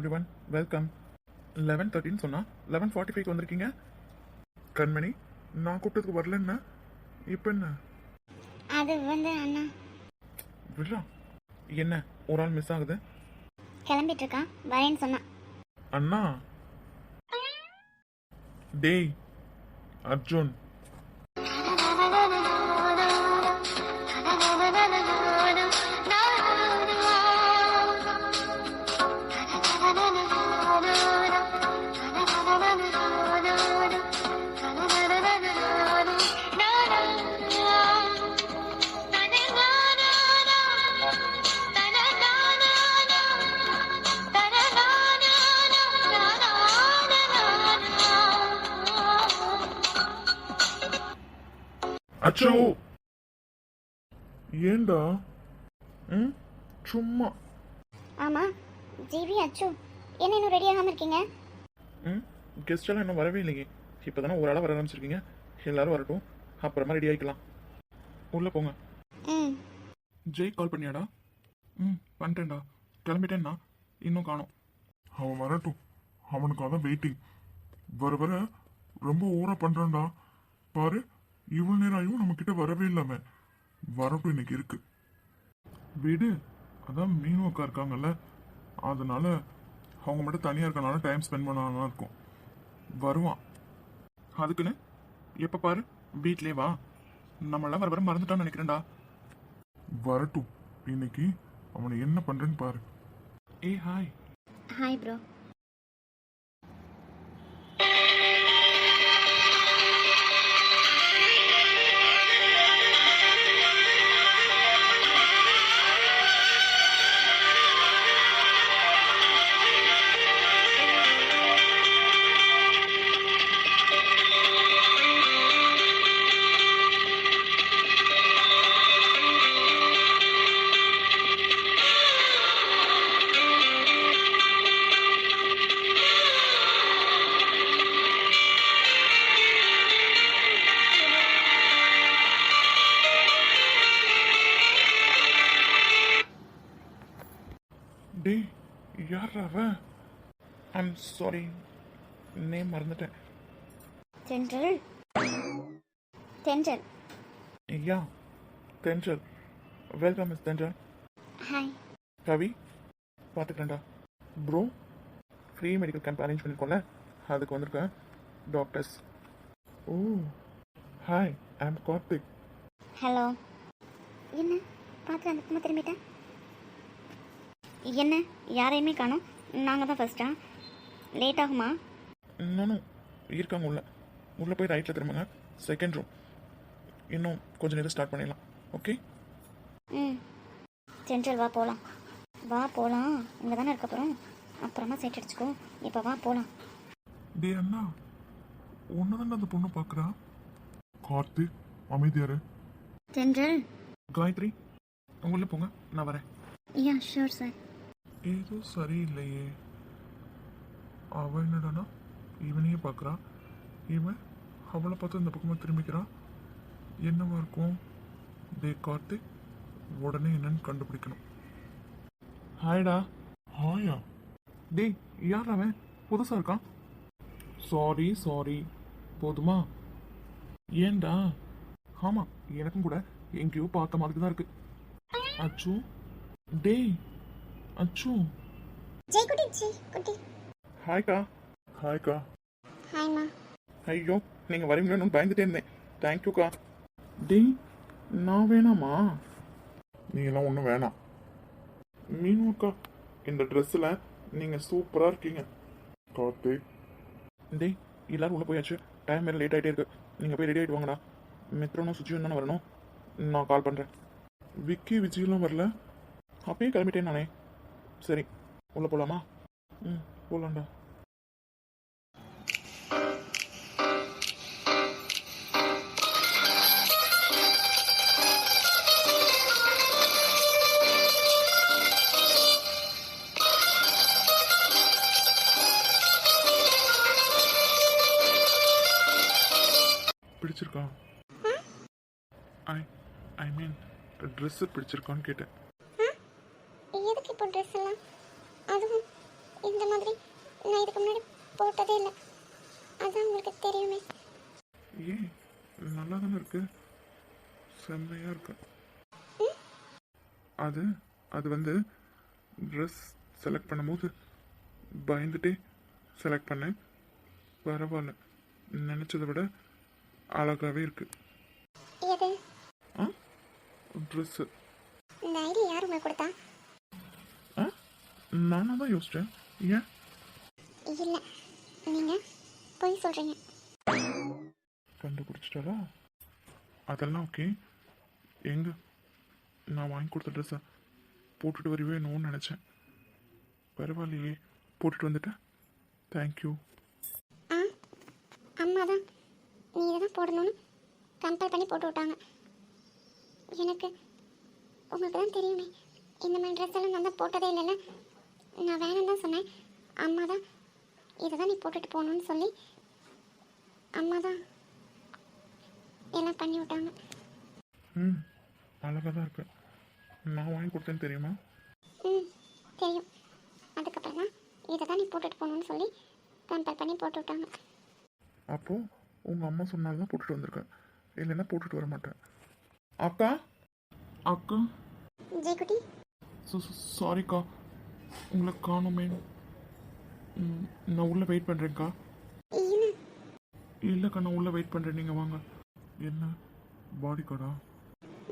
Every one welcome eleven தேர்ட்டின்னு சொன்னா eleven forty five வந்திருக்கீங்க? கண்மணி நான் கூப்பிட்டதுக்கு வரலன்னா இப்போ என்ன? அது வந்து அண்ணா. விட்றா. என்ன ஒரு ஆள் மிஸ் ஆகுது? கிளம்பிட்டு இருக்கான் வரேன்னு சொன்னான். அண்ணா. டேய் அர்ஜுன். ஏண்டா? ம்? சும்மா. ஆமா ஜிவி அச்சு என்ன இன்னும் ரெடி ஆகாம இருக்கீங்க? ம்? கெஸ்ட் எல்லாம் இன்னும் வரவே இல்லையே இப்போ தானே ஒரு ஆளாக வர ஆரம்பிச்சிருக்கீங்க. எல்லாரும் வரட்டும். அப்புறமா ரெடி ஆகிக்கலாம் உள்ளே போங்க. ம். ஜெய் கால் பண்ணியாடா. ம் பண்ணிட்டேன்டா கிளம்பிட்டேன்னா இன்னும் காணோம். அவன் வரட்டும். அவனுக்காக தான் வெயிட்டிங் வர வர ரொம்ப ஓவரா பண்றான்டா. பாரு இவ்வளவு நேரம் ஆயும் நம்ம கிட்ட வரவே இல்லாம. வரட்டும் இன்னைக்கு இருக்கு. வீடு அதான் மீனு அக்கா இருக்காங்கல்ல. அதனால அவங்க மட்டும் தனியாக இருக்கனால டைம் ஸ்பெண்ட் பண்ணலாம் இருக்கும். வருவான். அதுக்குன்னு எப்போ பாரு வீட்லயே வா. நம்மளாம் வர வர மறந்துட்டான்னு நினைக்கிறேன்டா. வரட்டும். இன்னைக்கு அவனை என்ன பண்றேன்னு பாரு. ஏய் ஹாய் ஹாய் ப்ரோ டேய் யார் அவன்? ஐம் சாரி நேம் மறந்துட்டேன் Thendral. Thendral. Yeah Thendral. Welcome miss Thendral hi Kavi பார்த்துக்கிறேன்டா bro free medical camp arrange பண்ணிருக்கோம்ல? அதுக்கு வந்திருக்கேன். Doctors oh hi I am Karthik hello என்ன? பார்த்து அந்த திரும்பிட்டேன் என்ன? யாரையுமே காணோம். நாங்கள் தான் ஃபர்ஸ்டா லேட் ஆகுமா? இன்னொன்னும் இருக்காங்க உள்ள. உள்ளே போய் ரைட்டில் திரும்புங்க. செகண்ட் ரூம் இன்னும் கொஞ்சம் நேரம் ஸ்டார்ட் பண்ணிடலாம். ஓகே ம். தென்றல் வா போகலாம் வா போகலாம் இங்கே தானே இருக்க போகிறோம் அப்புறமா செட் அடிச்சுக்கோ. இப்போ வா போகலாம் டே அண்ணா. உன்னதாண்டா அந்த பொண்ணு பாக்குறா. கார்த்திக் அமைதியாரு தென்றல் காயத்ரி உள்ள போங்க. நான் வரேன். யா ஷூர் சார் ஏதோ சரியில்லையே. அவ என்னடானா? இவனையே பார்க்கறா. இவன் அவளை பார்த்து இந்த பக்கமா திரும்பிக்கிறான் என்னவா இருக்கும்? டே கார்த்திக் உடனே என்னன்னு கண்டுபிடிக்கணும். ஹாய்டா. ஹாயா? டேய் யார் அவன்? புதுசாக இருக்கான் சாரி சாரி போதுமா? ஏன்டா? ஆமாம் எனக்கும் கூட எங்கேயோ பார்த்த மாதிரி தான் இருக்கு. அச்சு? டேய் அச்சு. ஜெய் குட்டி ஜெய் குட்டி. ஹாய்க்கா ஹாய்க்கா ஹாய்மா ஐயோ நீங்கள் வரீங்களோன்னு பயந்துட்டே இருந்தேன். தேங்க்யூக்கா டேய் நான் வேணாமா? நீ எல்லாம் ஒன்றும் வேணாம். மீனு அக்கா இந்த ட்ரெஸ்ஸில் நீங்கள் சூப்பராக இருக்கீங்க. கார்த்திக். டேய் எல்லாரும் உள்ளே போயாச்சு. டைம் வேறு லேட் ஆகிட்டே இருக்கு. நீங்கள் போய் ரெடி ஆகிட்டு வாங்கடா. மித்ரனும் சுச்சியும் தானே வரணும். நான் கால் பண்ணுறேன் விக்கி விஜயெல்லாம் வரல? அப்பயே கிளம்பிட்டேன் நானே. சரி உள்ளே போகலாமா ம். போகலாம்டா பிடிச்சிருக்கா? ஐ ஐ மீன் ட்ரெஸ்ஸு பிடிச்சிருக்கான்னு கேட்டேன் எதுக்கு இப்போ ட்ரெஸ் எல்லாம் அதுவும் இந்த மாதிரி நான் இதுக்கு முன்னாடி போட்டதே இல்லை. அதான் உங்களுக்கு தெரியுமே. ஏன் நல்லா தானே இருக்கு? செம்மையாக இருக்கு. அது அது வந்து ட்ரெஸ் செலக்ட் பண்ணும்போது பயந்துட்டே செலக்ட் பண்ணேன். பரவாயில்ல நினச்சதை விட அழகாகவே இருக்கு. எது? ஆ? ட்ரெஸ்ஸு இந்த ஐடியா யார் உங்களுக்கு கொடுத்தா? நானாக தான் யோசித்தேன் ஏன்? இல்லை. நீங்கள் பொய் சொல்கிறீங்க கண்டுபிடிச்சிட்டாரா? அதெல்லாம் ஓகே எங்க? நான் வாங்கி கொடுத்த ட்ரெஸ்ஸை போட்டுட்டு வருவே என்னன்னு நினச்சேன். பரவாயில்லையே. போட்டுட்டு வந்துட்டேன் தேங்க்யூ ஆ அம்மா தான். நீ இதை தான் போடணும்னு கம்பல் பண்ணி போட்டு விட்டாங்க. எனக்கு உங்களுக்கு தான் தெரியுமே. இந்த மாதிரி ட்ரெஸ் எல்லாம் நான் தான் போட்டதே இல்லைல்ல. நான் வேணும்னு தான் சொன்னேன். அம்மா தான் இதை தான் நீ போட்டுட்டு போகணும்னு சொல்லி அம்மா தான் எல்லாம் பண்ணி விட்டாங்க. ம் அழகாக தான் இருக்கு. நான் வாங்கி கொடுத்தேன்னு தெரியுமா? ம் தெரியும். அதுக்கப்புறம் தான் இதை தான் நீ போட்டுட்டு போகணும்னு சொல்லி கம்பல் பண்ணி போட்டு விட்டாங்க. அப்போது உங்கள் அம்மா சொன்னால்தான் தான் போட்டுட்டு வந்திருக்கேன். இல்லைன்னா போட்டுட்டு வர மாட்டேன். அக்கா? அக்கா? ஜெய்குட்டி சாரிக்கா உங்களை காணுமே. ம், நான் உள்ளே வெயிட் பண்ணுறேன்க்கா என்ன இல்லைக்கா நான் உள்ளே வெயிட் பண்ணுறேன் நீங்கள் வாங்க. என்ன? பாடி கார்டா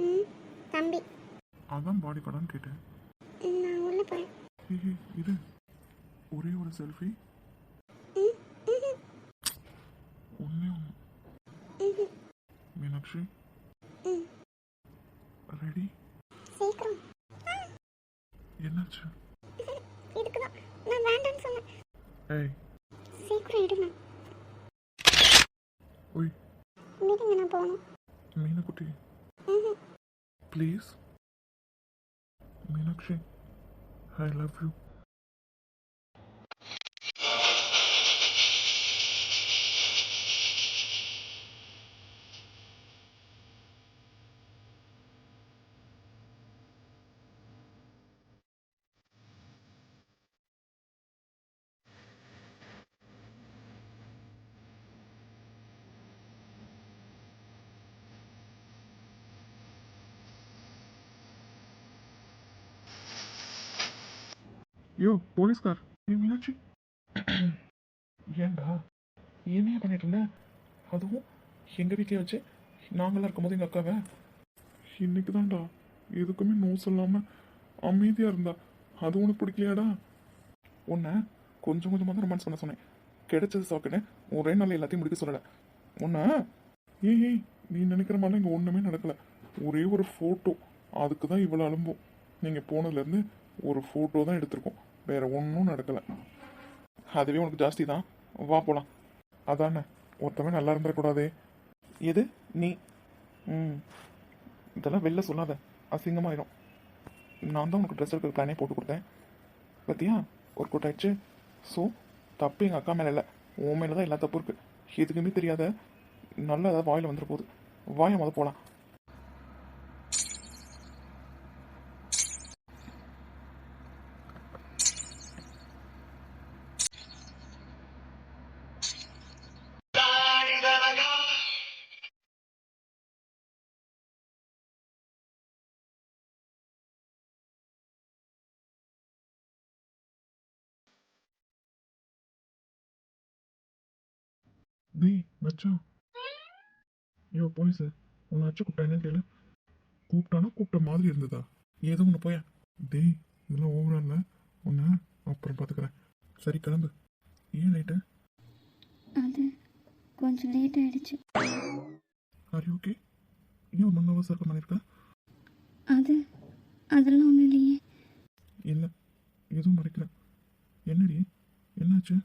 ம் தம்பி. அதான் பாடி கார்டான்னு கேட்டேன். நான் உள்ளே போகிறேன் இது ஒரே ஒரு செல்ஃபி ஒன்றே ஒன்று மீனாட்சி. ரெடி சீக்கிரம். என்னாச்சு இதுக்கு தான் நான் வேண்டாம்னு சொன்னேன் ஏய். சீக்கிரம் எடுங்க ஒய் விடுங்க நான் போகணும். மீனக்குட்டி. Please Meenakshi. I love you யோ போலீஸ்கார். ஏ மீனாட்சி. ஏண்டா என்னையா பண்ணிட்டு இருந்த? அதுவும் எங்க வீட்லயே வச்சு நாங்களாம் இருக்கும்போது எங்க அக்காவை? இன்னைக்கு தான்டா எதுக்குமே நோ சொல்லாம அமைதியா இருந்தா. அது உனக்கு பிடிக்கலையாடா? உன்னை கொஞ்சம் கொஞ்சமாக தான் ரொமான்ஸ் பண்ண சொன்னேன். கிடைச்சது சாக்குன்னு ஒரே நாள் எல்லாத்தையும் முடிக்க சொல்லலை. உன்னை? ஏய் ஏய் நீ நினைக்கிற மாதிரிலாம் இங்கே ஒன்றுமே நடக்கலை. ஒரே ஒரு ஃபோட்டோ அதுக்கு தான் இவ்வளோ அலும்போம் நீங்கள் போனதுலேருந்து ஒரு ஃபோட்டோ தான் எடுத்திருக்கோம். வேற ஒன்றும் நடக்கலை. அதுவே உனக்கு ஜாஸ்தி தான் வா போகலாம் அதானே ஒருத்தவன் நல்லா இருந்துடக்கூடாது எது? நீ? ம். இதெல்லாம் வெளில சொல்லாத. அசிங்கமாயிரும். நான் தான் உனக்கு ட்ரெஸ் எடுக்கிற பிளானே போட்டு கொடுத்தேன். பார்த்தியா ஒர்க் அவுட் ஸோ தப்பு எங்கள் அக்கா மேலே இல்லை. உன் மேலே தான் எல்லா தப்பும் இருக்குது எதுக்குமே தெரியாத. நல்லா ஏதாவது வாயில் வந்துட போகுது வாயை முத போகலாம் டேய் மச்சான் ஐயோ போலீஸ் உன்னை அச்சு கூப்பிட்டானு கேளு கூப்பிட்டானா கூப்பிட்ட மாதிரி இருந்ததா ஏதோ ஒன்று போயா டேய் இதெல்லாம் ஓவரா இல்லை உன்னை அப்புறம் பார்த்துக்கிறேன் சரி கிளம்பு ஏன் லைட்டு அது கொஞ்சம் லேட் ஆயிடுச்சு ஆர் ஓகே ஏன் மணி அவசரம் பண்ணியிருக்க அது அதெல்லாம் ஒன்றும் இல்லையே இல்லை எதுவும் மறைக்கல என்னடி என்னாச்சு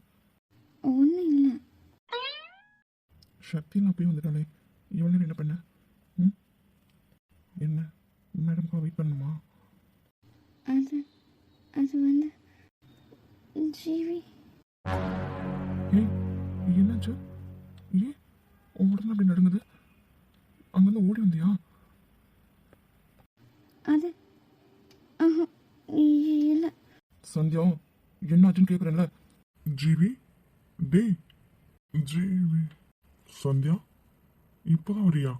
ஒன்றும் இல்லை சக்தியெல்லாம் போய் வந்துட்டாலே இவ்வளோ நேரம் என்ன பண்ண? ம்? என்ன? மேடம்க்கா வெயிட் பண்ணுமா அது அது வந்து ஜீவி. ஏய் என்னாச்சு? ஏன் உடம்பு அப்படி நடுங்குது அங்கேருந்து ஓடி வந்தியா? அது இல்லை. சந்தியா என்னாச்சுன்னு கேட்குறேன்ல ஜிவி டேய் ஜிவி. சந்தியா? இப்போதான் வரியா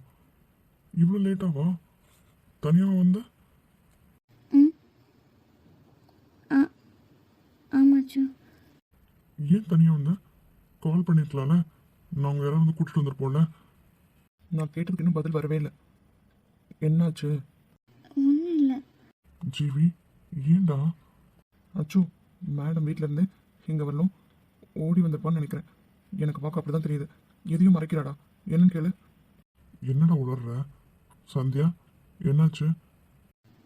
இவ்வளோ லேட்டாவா தனியாக வந்த? ம். ஆ ஆமாச்சு. ஏன் தனியாக வந்த? கால் பண்ணிருக்கலாம்ல. நாங்கள் யாராவது வந்து கூட்டிட்டு வந்திருப்போம்ல. நான் கேட்டதுக்கு இன்னும் பதில் வரவே இல்லை. என்னாச்சு? ஒன்றும் இல்லை. ஜிவி ஏன்டா? அச்சு மேடம் வீட்டில் இருந்து இங்கே வரலும் ஓடி வந்திருப்பான்னு நினைக்கிறேன். எனக்கு பார்க்க அப்படி தான் தெரியுது. எதையும் மறைக்கிறாடா? என்னன்னு கேளு. என்னடா உளர்ற? சந்தியா என்னாச்சு?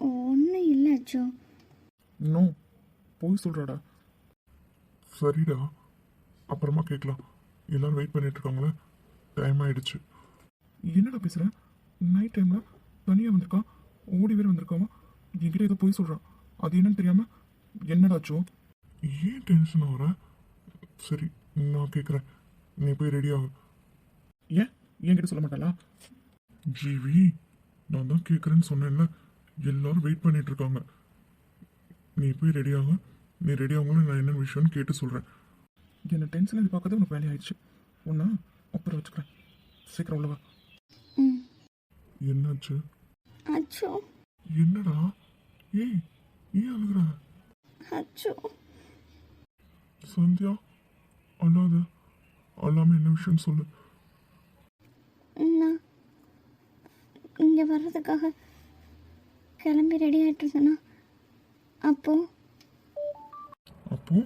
ஒன்றும் இல்லை அச்சோ. நோ போய் சொல்கிறாடா சரிடா. அப்புறமா கேட்கலாம் எல்லாரும் வெயிட் பண்ணிட்டு இருக்காங்களே டைம் ஆயிடுச்சு. என்னடா பேசுற? நைட் டைம்ல தனியாக வந்திருக்கா? ஓடி வேற வந்திருக்காவா? என்கிட்ட ஏதோ போய் சொல்கிறான் அது என்னன்னு தெரியாம என்னடாச்சோ ஏன் டென்ஷன் ஆகுற சரி நான் கேட்குறேன் நீ போய் ரெடி ஆகு. ஏன்? என்கிட்ட சொல்ல மாட்டாளா? ஜிவி நான் தான் கேட்குறேன்னு சொன்னேன்ல. எல்லாரும் வெயிட் பண்ணிட்டு இருக்காங்க. நீ போய் ரெடி ஆகு. நீ ரெடி ஆகணும் நான் என்ன விஷயம்னு கேட்டு சொல்கிறேன் என்னை டென்ஷன் இது பார்க்கறதே உனக்கு வேலையாயிடுச்சு ஒன்றா அப்புறம் வச்சுக்கிறேன். சீக்கிரம் உள்ளவா ம். என்னாச்சு? அச்சோ. என்னடா? ஏய் ஏன் அழுகுற? அச்சோ. சந்தியா அழாத. அழாம என்ன விஷயம் சொல்லு நான் இங்கே வர்றதுக்காக கிளம்பி ரெடி ஆகிட்டு இருந்தேன்னா அப்போது அப்போ?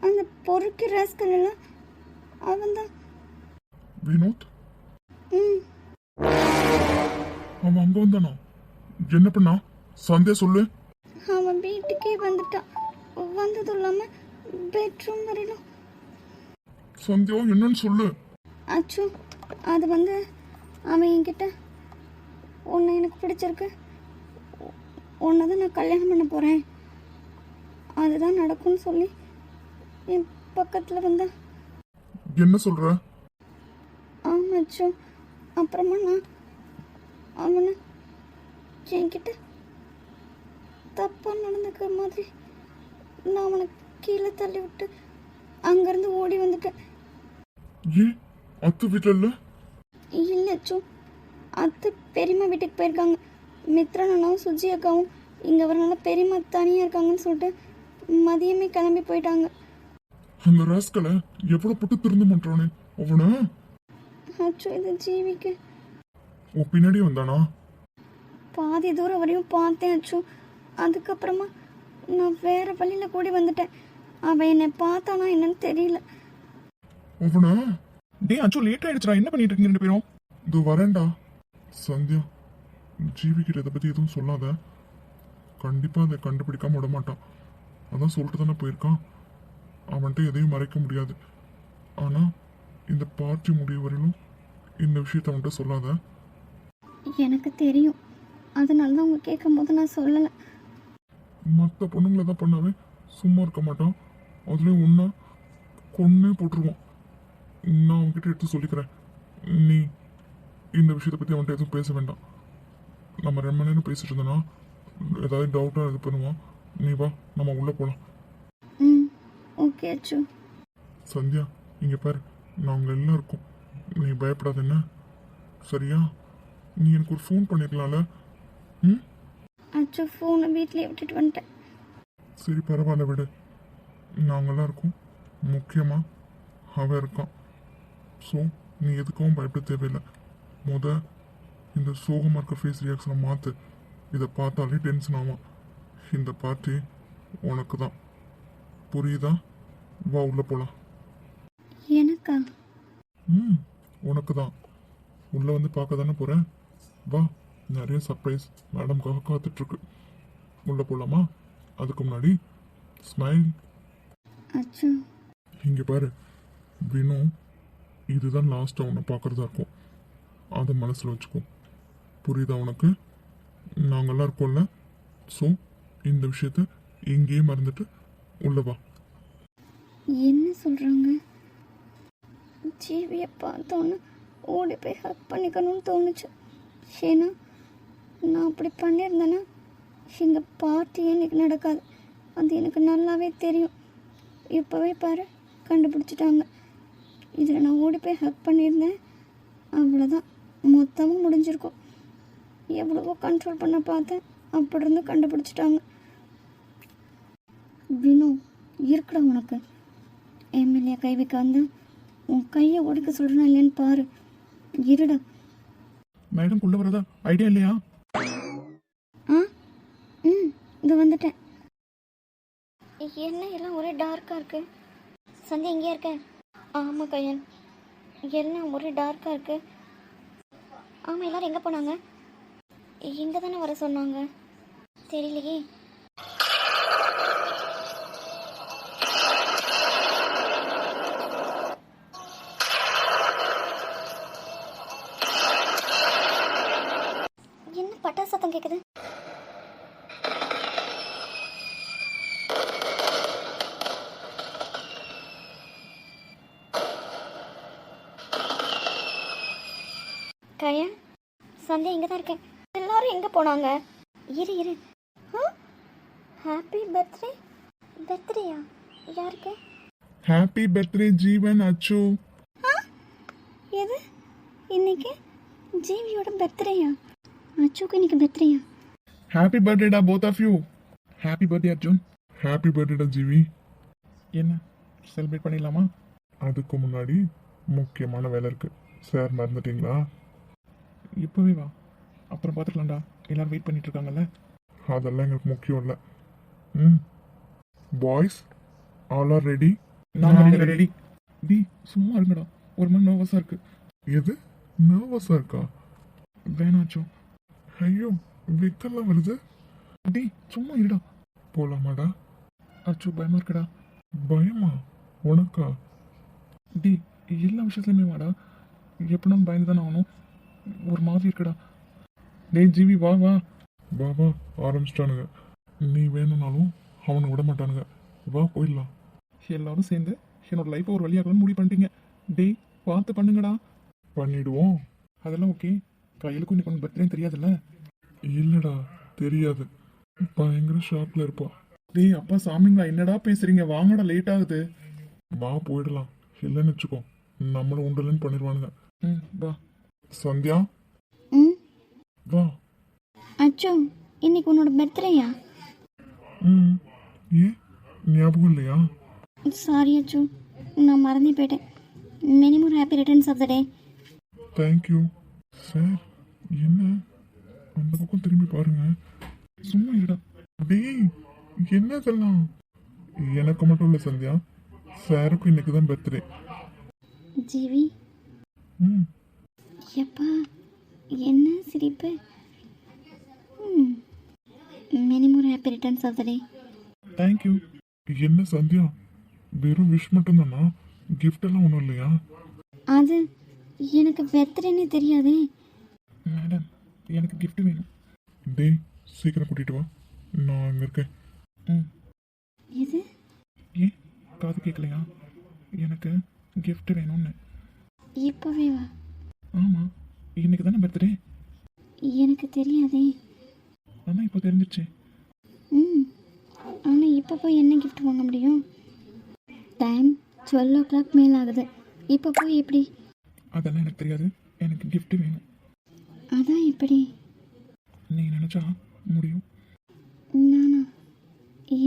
அந்த பொறுக்கி ராஸ்கல் எல்லாம் அவன் தான் வினோத்? ம். அவன் அங்க வந்தானா? என்ன பண்ணா? சந்தியா சொல்லு. அவன் வீட்டுக்கே வந்துட்டான். வந்ததும் இல்லாமல் பெட்ரூம் வரையிலும். சந்தியா என்னன்னு சொல்லு. அச்சு அது வந்து அவன் என்கிட்ட உன்னை எனக்கு பிடிச்சிருக்கு. உன்னை தான் நான் கல்யாணம் பண்ண போகிறேன் அதுதான் நடக்கும்னு சொல்லி என் பக்கத்தில் வந்தான் என்ன சொல்ற? ஆமாம் அச்சு. அப்புறமா நான் அவனை என்கிட்ட தப்பாக நடந்துக்கிற மாதிரி நான் அவனை கீழே தள்ளி விட்டு அங்கேருந்து ஓடி வந்துட்டேன். ஏன்? அத்து வீட்டுல இல்ல? இல்லை அத்தை பெரியம்மா வீட்டுக்கு போயிருக்காங்க. மித்ரன் அண்ணாவும் சுஜி அக்காவும் இங்கே வரனால பெரியம்மா தனியாக இருக்காங்கன்னு சொல்லிட்டு மதியமே கிளம்பி போயிட்டாங்க. அந்த ராஸ்கலை எவ்வளவு போட்டு திருந்து பண்றானே அவன? அச்சு இது ஜீவிக்கு. உன் பின்னாடி வந்தானா? பாதி தூரம் வரையும் பார்த்தேன் அச்சு. அதுக்கப்புறமா நான் வேற வழியில் கூடி வந்துட்டேன். அவன் என்னை பார்த்தானா என்னன்னு தெரியல. அவனா? டேய் அச்சு லேட் ஆயிடுச்சுடா. என்ன பண்ணிட்டு இருக்கீங்க ரெண்டு பேரும்? இதோ வரேன்டா. சந்தியா ஜீவி கிட்ட இதை பத்தி எதுவும் சொல்லாத. கண்டிப்பா அதை கண்டுபிடிக்காம விட மாட்டான். அதான் சொல்லிட்டு தானே போயிருக்கான். அவன்கிட்ட எதையும் மறைக்க முடியாது. ஆனா இந்த பார்ட்டி முடிய வரையிலும் இந்த விஷயத்த அவன்கிட்ட சொல்லாத. எனக்கு தெரியும். அதனால தான் உங்க கேட்கும் போது நான் சொல்லலை. மற்ற பொண்ணுங்களை தான் பண்ணாவே சும்மா இருக்க மாட்டான். அதுலேயும் ஒன்றா கொன்னே போட்டுருவான். நான் அவன்கிட்ட எடுத்து சொல்லிக்கிறேன். நீ இந்த விஷயத்தை பற்றி அவன்கிட்ட எதுவும் பேச வேண்டாம். நம்ம ரெண்டு மணி நேரம் பேசிட்டு இருந்தோன்னா ஏதாவது டவுட்டாக இது பண்ணுவான். நீ வா நம்ம உள்ளே போகலாம் ம் ஓகே அச்சு. சந்தியா இங்கே பாரு நாங்கள் எல்லாம் இருக்கோம். நீ பயப்படாத என்ன? சரியா? நீ எனக்கு ஒரு ஃபோன் பண்ணிருக்கலாம்ல? ம்? அச்சு ஃபோனை வீட்லயே விட்டுட்டு வந்துட்டேன். சரி பரவாயில்ல விடு. நாங்களாம் இருக்கோம். முக்கியமாக அவன் இருக்கான். ஸோ நீ எதுக்கும் பயப்பட தேவையில்லை. முத இந்த சோகமாக இருக்க ஃபேஸ் ரியாக்ஷனை மாற்று இதை பார்த்தாலே டென்ஷன் ஆவான் இந்த பார்ட்டி உனக்கு தான் புரியுதா? வா உள்ளே போகலாம் எனக்கா? ம் உனக்கு தான் உள்ளே வந்து பார்க்க தானே போகிறேன் வா நிறைய சர்ப்ரைஸ் மேடம்காக காத்துட்ருக்கு. உள்ளே போகலாமா அதுக்கு முன்னாடி ஸ்மைல் இங்கே பாரு வினு இதுதான் லாஸ்ட்டாக உன்னை பார்க்குறதா இருக்கும். அதை மனசில் வச்சுக்கோ. புரியுதா உனக்கு? நாங்கள்லாம் இருக்கோம்ல ஸோ இந்த விஷயத்த இங்கேயே மறந்துட்டு உள்ளவா என்ன சொல்கிறாங்க ஜீவியை பார்த்தோன்னு ஓடி போய் ஹக் பண்ணிக்கணும்னு தோணுச்சு. ஏன்னா நான் அப்படி பண்ணியிருந்தேன்னா எங்கள் பார்ட்டியே இன்றைக்கி நடக்காது. அது எனக்கு நல்லாவே தெரியும். இப்போவே பாரு கண்டுபிடிச்சிட்டாங்க. இதில் நான் ஓடி போய் ஹக் பண்ணியிருந்தேன். அவ்வளோதான் மொத்தமும் முடிஞ்சிருக்கும். எவ்வளவோ கண்ட்ரோல் பண்ண பார்த்தேன். அப்படி இருந்து கண்டுபிடிச்சிட்டாங்க. வினு இருக்குடா உனக்கு. எம்எல்ஏ கை வைக்க வந்து உன் கையை உடைக்க சொல்கிறேன் இல்லையான்னு பாரு. இருடா. மேடம் உள்ள வரதா? ஐடியா இல்லையா? ஆ? ம் இங்கே வந்துட்டேன். என்ன எல்லாம் ஒரே டார்க்காக இருக்கு. சந்தி இங்கே இருக்க? ஆமாம் கையன். எல்லாம் ஒரே டார்க்காக இருக்கு. ஆமாம் எல்லோரும் எங்கே போனாங்க? இங்கே தானே வர சொன்னாங்க. தெரியலையே என்ன பட்டாசு சத்தம் கேட்குது கயா சந்தியா இங்கே தான் இருக்கேன் எல்லாரும் எங்கே போனாங்க இரு இரு. ஹாப்பி பர்த்டே பர்த்டேயா யாருக்கு? ஹாப்பி பர்த்டே ஜீவன் அச்சு. எது? இன்னைக்கு? ஜீவியோட பர்த்டேயா அச்சுக்கு இன்னைக்கு பர்த்டேயா happy பர்த்டேடா both of you happy birthday Arjun. Happy பர்த்டேடா Jeevi. என்ன? செலிப்ரேட் பண்ணிடலாமா? அதுக்கு முன்னாடி முக்கியமான வேலை இருக்கு. சார் மறந்துட்டீங்களா? இப்போவே வா. அப்புறம் பார்த்துக்கலாம்டா. எல்லாரும் வெயிட் பண்ணிட்டு இருக்காங்கல்ல அதெல்லாம் எங்களுக்கு முக்கியம் இல்லை. ம். பாய்ஸ் ஆல் ஆர் ரெடி நாங்க ரெடி டி சும்மா இருங்கடா. ஒரு மாதிரி நர்வஸாக இருக்கு. எது? நர்வஸாக இருக்கா? வேணாச்சும் ஐயோ விக்கெல்லாம் வருது? டி சும்மா இருடா. போலாமாடா? அச்சு பயமா இருக்குடா. பயமா? உனக்கா? டி எல்லா விஷயத்துலையுமே வாடா. எப்படினாலும் பயந்து தானே ஆகணும். ஒரு மாதிரி இருக்குடா. டேய் ஜிவி வா வா. வா வா ஆரம்பிச்சிட்டானுங்க. நீ வேணும்னாலும் அவனை விட மாட்டானுங்க. வா போயிடலாம். எல்லாரும் சேர்ந்து என்னோட லைஃப்பை ஒரு வழியாகணும்னு முடிவு பண்ணிட்டீங்க. டேய் பார்த்து பண்ணுங்கடா. பண்ணிடுவோம். அதெல்லாம் ஓகே கையிலுக்கும் இன்னைக்கு உனக்கு பர்த்டே தெரியாதுல்ல? இல்லைடா தெரியாது. பயங்கர ஷாப்பில் இருப்பா. டேய் அப்பா சாமிங்களா என்னடா பேசுறீங்க? வாங்கடா லேட் ஆகுது. வா போயிடலாம். இல்லைன்னு வச்சுக்கோ. நம்மளும் உண்டலன்னு பண்ணிடுவானுங்க. ம் வா. சந்தியா? வா. அச்சோ இன்னைக்கு உன்னோட பர்த்டேயா? ம். ஏன் ஞாபகம் இல்லையா? சாரி அச்சு நான் மறந்தே போயிட்டேன். Many many happy returns of the day thank you sir என்ன? அந்த பக்கம் திரும்பி பாருங்க. சும்மா இருடா. டேய் என்ன இதெல்லாம்? எனக்கு மட்டும் இல்லை சந்தியா. சாருக்கும் இன்னைக்கு தான் பர்த்டே ஜீவி? ம். எப்பா? என்ன சிரிப்பு? ம். Many many happy returns of the day. Thank you என்ன சந்தியா? வெறும் விஷ் மட்டும் தானா கிஃப்ட் எல்லாம் ஒன்றும் இல்லையா? அது எனக்கு பர்த்டேன்னு தெரியாதே. மேடம் எனக்கு gift வேணும். டேய் சீக்கிரம் கூட்டிட்டு வா. நான் அங்கே இருக்கேன். ம். இது ஏன்? காது கேட்கலையா எனக்கு gift வேணும்னு. இப்போவே வா. ஆமாம் இன்னைக்கு தானே பர்த்டே எனக்கு தெரியாதே. ஆனால் இப்போ தெரிஞ்சிச்சு ம் ஆனால் இப்போ போய் என்ன gift வாங்க முடியும்? டைம் டுவெல் ஓ கிளாக் மேல் ஆகுது. இப்போ போய் எப்படி? அதெல்லாம் எனக்கு தெரியாது. எனக்கு gift வேணும். அதான் எப்படி? நீ நினச்சா முடியும். நானா?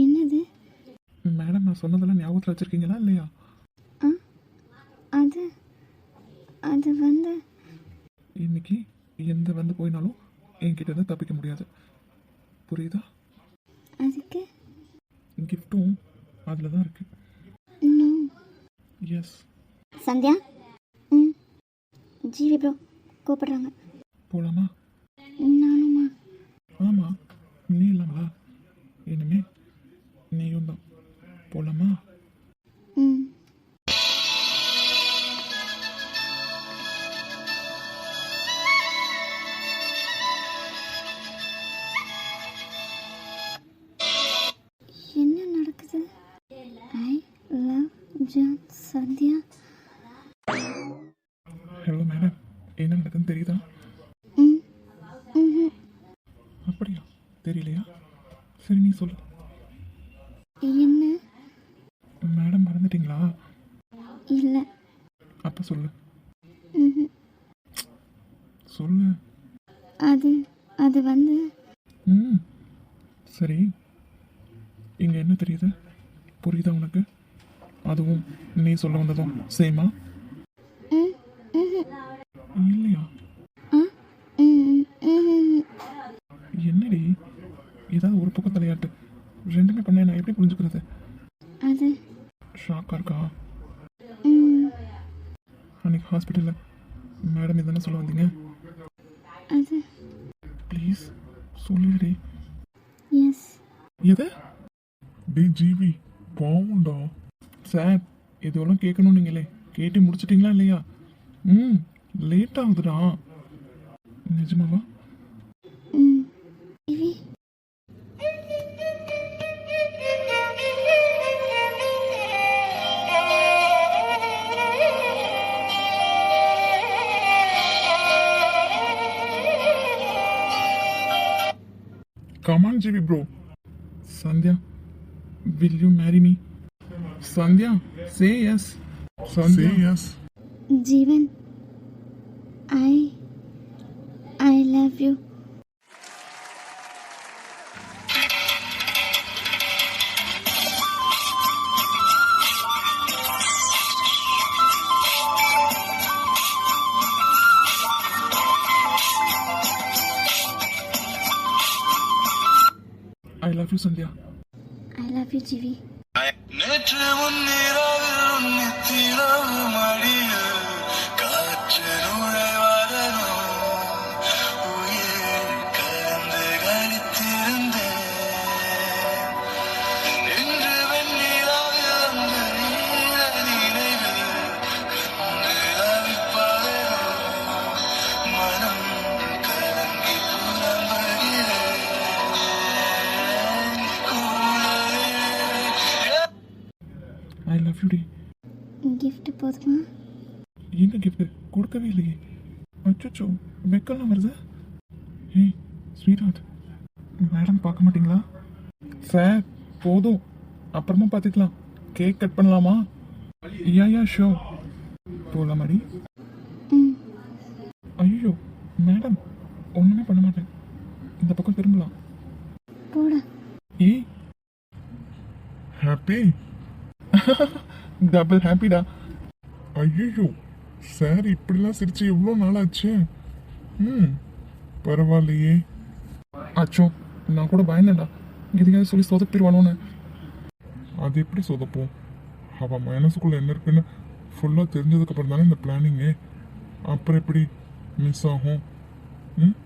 என்னது? மேடம் நான் சொன்னதெல்லாம் ஞாபகத்தில் வச்சுருக்கீங்களா இல்லையா? ஆ அது அது வந்து இன்னைக்கு எந்த வந்து போயினாலும் என்கிட்ட இருந்து தப்பிக்க முடியாது. புரியுதா? அதுக்கு? கிஃப்ட்டும் அதில் தான் இருக்கு. எஸ் சந்தியா? ம். ஜிவி ப்ரோ கூப்பிடுறாங்க. போகலாமா நானுமா மட்டும் சொல்லு. சொல்லு. அது அது வந்து ம். சரி. இங்கே என்ன தெரியுது? புரியுதா உனக்கு? அதுவும் நீ சொல்ல வந்ததும் சேமா? சார் இதுவெல்லாம் கேட்கணும் நீங்களே. கேட்டு முடிச்சிட்டிங்களா இல்லையா? ம் லேட் ஆகுதுடா. நிஜமாவா? Come on Jeevi bro Sandhya will you marry me Sandhya, say yes. Sandhya. Say yes. Jeevan, I. I love you. I love you, Sandhya. I love you, Jivi. Patrimonio gift போதுமா? என்ன gift கொடுக்கவே இல்லையே. அச்சோ வெக்கெல்லாம் வருது? ஏய் sweet madam பார்க்க மாட்டீங்களா? Sir போதும். அப்புறமா பார்த்துக்கலாம். கேக் கட் பண்ணலாமா? யா யா ஷோ போகலாமாடி ஐயோ மேடம் ஒன்றுமே பண்ண மாட்டேன். இந்த பக்கம் திரும்பலாம். போடா. ஏய் ஹாப்பி டபுள் ஹாப்பிடா ஐயோ சார் இப்படிலாம் சிரிச்சு எவ்வளோ நாள் ஆச்சு ம் பரவாயில்லையே. அச்சோ நான் கூட பயந்தேன்டா. எதையாவது சொல்லி சொதப்பிடுவானோன்னு. அது எப்படி சொதப்போம்? அவன் மனசுக்குள்ளே என்ன இருக்குன்னு ஃபுல்லாக தெரிஞ்சதுக்கப்புறம் தானே இந்த பிளானிங்கு அப்புறம் எப்படி மிஸ் ஆகும்? ம்?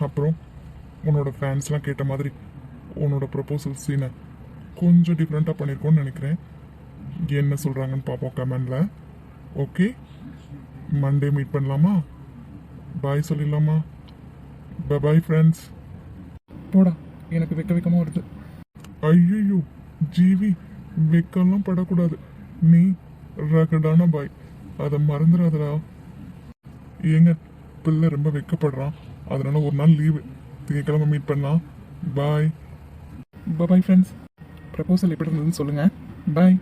அப்புறம் உன்னோட ஃபேன்ஸ்லாம் கேட்ட மாதிரி உன்னோட ப்ரப்போசல் சீனை கொஞ்சம் டிஃப்ரெண்ட்டாக பண்ணியிருக்கோன்னு நினைக்கிறேன். என்ன சொல்கிறாங்கன்னு பார்ப்போம் கமெண்டில். ஓகே மண்டே மீட் பண்ணலாமா? பாய் சொல்லிடலாமா? பாய் ஃப்ரெண்ட்ஸ் போடா. எனக்கு வெக்க வெக்கமாக வருது. ஐயோ ஜீவி வெக்கம்லாம் படக்கூடாது. நீ ரகடான பாய். அதை மறந்துடாதடா. ஏங்க பிள்ளை ரொம்ப வெக்கப்படுறான். அதனால ஒரு நாள் லீவு திங்கக்கிழமை மீட் பண்ணலாம். பாய் பாய் ஃப்ரெண்ட்ஸ் ப்ரப்போசல் எப்படி இருந்ததுன்னு சொல்லுங்கள் பாய்